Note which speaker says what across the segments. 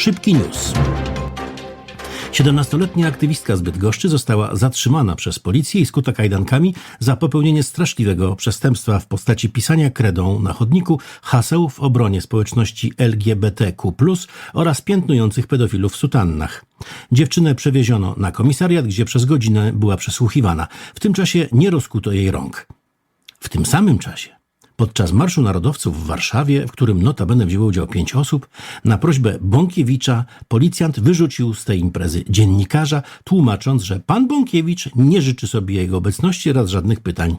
Speaker 1: Szybki news. 17-letnia aktywistka z Bydgoszczy została zatrzymana przez policję i skuta kajdankami za popełnienie straszliwego przestępstwa w postaci pisania kredą na chodniku haseł w obronie społeczności LGBTQ+, oraz piętnujących pedofilów w sutannach. Dziewczynę przewieziono na komisariat, gdzie przez godzinę była przesłuchiwana. W tym czasie nie rozkuto jej rąk. W tym samym czasie Podczas Marszu Narodowców w Warszawie, w którym notabene wzięło udział pięć osób, na prośbę Bąkiewicza policjant wyrzucił z tej imprezy dziennikarza, tłumacząc, że pan Bąkiewicz nie życzy sobie jego obecności oraz żadnych pytań.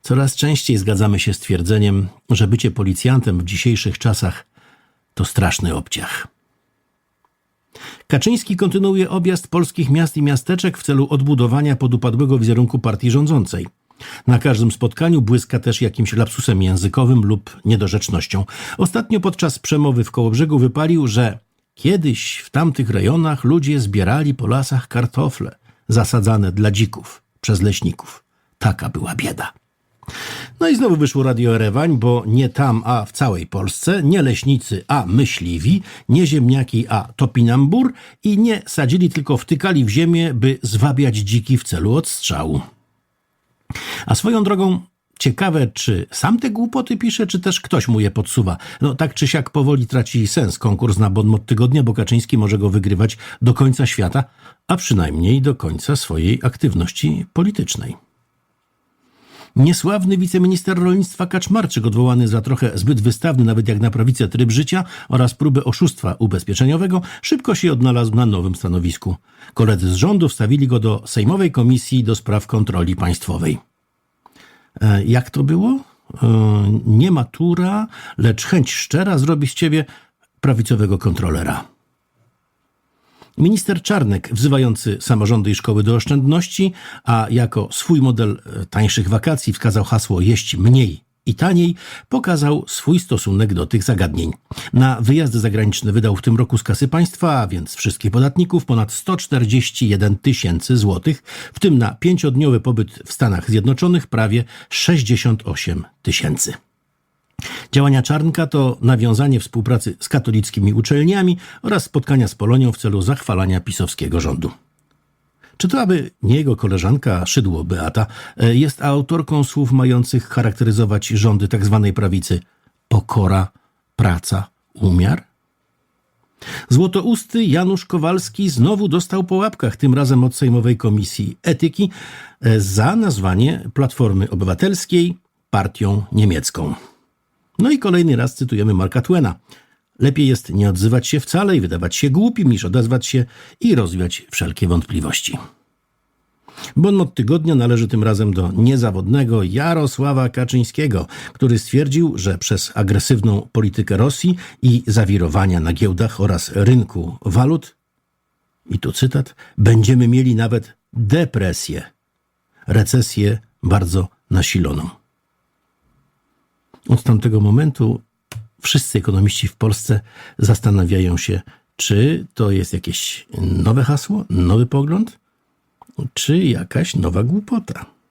Speaker 1: Coraz częściej zgadzamy się z twierdzeniem, że bycie policjantem w dzisiejszych czasach to straszny obciach. Kaczyński kontynuuje objazd polskich miast i miasteczek w celu odbudowania podupadłego wizerunku partii rządzącej. Na każdym spotkaniu błyska też jakimś lapsusem językowym lub niedorzecznością. Ostatnio podczas przemowy w Kołobrzegu wypalił, że kiedyś w tamtych rejonach ludzie zbierali po lasach kartofle zasadzane dla dzików przez leśników. Taka była bieda. No i znowu wyszło Radio Erewań, bo nie tam, a w całej Polsce, nie leśnicy, a myśliwi, nie ziemniaki, a topinambur i nie sadzili, tylko wtykali w ziemię, by zwabiać dziki w celu odstrzału. A swoją drogą, ciekawe, czy sam te głupoty pisze, czy też ktoś mu je podsuwa. No tak czy siak powoli traci sens konkurs na Bonmot Tygodnia, bo Kaczyński może go wygrywać do końca świata, a przynajmniej do końca swojej aktywności politycznej. Niesławny wiceminister rolnictwa Kaczmarczyk, odwołany za trochę zbyt wystawny nawet jak na prawicę tryb życia oraz próbę oszustwa ubezpieczeniowego, szybko się odnalazł na nowym stanowisku. Koledzy z rządu wstawili go do Sejmowej Komisji do Spraw Kontroli Państwowej. E, jak to było? E, nie matura, lecz chęć szczera zrobi z ciebie prawicowego kontrolera. Minister Czarnek, wzywający samorządy i szkoły do oszczędności, a jako swój model e, tańszych wakacji wskazał hasło jeść mniej i taniej, pokazał swój stosunek do tych zagadnień. Na wyjazdy zagraniczne wydał w tym roku z kasy państwa, a więc wszystkich podatników, ponad 141 tysięcy złotych, w tym na pięciodniowy pobyt w Stanach Zjednoczonych prawie 68 tysięcy. Działania Czarnka to nawiązanie współpracy z katolickimi uczelniami oraz spotkania z Polonią w celu zachwalania pisowskiego rządu. Czy to aby nie jego koleżanka Szydło Beata e, jest autorką słów mających charakteryzować rządy tzw. prawicy pokora, praca, umiar? Złotousty Janusz Kowalski znowu dostał po łapkach, tym razem od Sejmowej Komisji Etyki, e, za nazwanie Platformy Obywatelskiej partią niemiecką. No i kolejny raz cytujemy Marka Twena. Lepiej jest nie odzywać się wcale i wydawać się głupim, niż odezwać się i rozwiać wszelkie wątpliwości. Bonmot tygodnia należy tym razem do niezawodnego Jarosława Kaczyńskiego, który stwierdził, że przez agresywną politykę Rosji i zawirowania na giełdach oraz rynku walut, i tu cytat, będziemy mieli nawet depresję, recesję bardzo nasiloną. Od tamtego momentu wszyscy ekonomiści w Polsce zastanawiają się, czy to jest jakieś nowe hasło, nowy pogląd, czy jakaś nowa głupota.